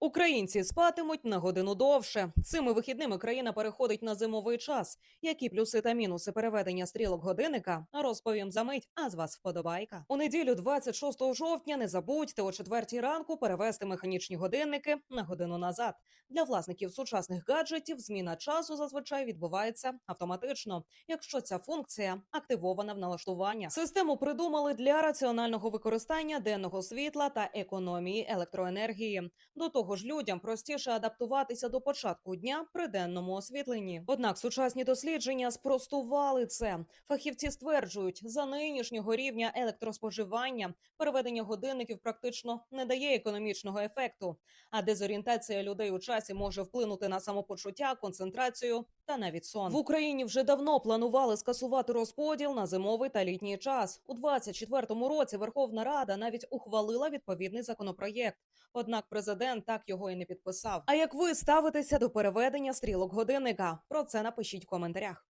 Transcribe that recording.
Українці спатимуть на годину довше. Цими вихідними країна переходить на зимовий час. Які плюси та мінуси переведення стрілок годинника розповім за мить. А з вас вподобайка. У неділю, 26 жовтня, не забудьте о четвертій ранку перевести механічні годинники на годину назад. Для власників сучасних гаджетів зміна часу зазвичай відбувається автоматично, якщо ця функція активована в налаштування. Систему придумали для раціонального використання денного світла та економії електроенергії. До того ж, людям простіше адаптуватися до початку дня при денному освітленні. Однак сучасні дослідження спростували це. Фахівці стверджують, за нинішнього рівня електроспоживання переведення годинників практично не дає економічного ефекту, а дезорієнтація людей у часі може вплинути на самопочуття, концентрацію та навіть сон. В Україні вже давно планували скасувати розподіл на зимовий та літній час. У 24-му році Верховна Рада навіть ухвалила відповідний законопроєкт. Однак президент так його і не підписав. А як ви ставитеся до переведення стрілок годинника? Про це напишіть в коментарях.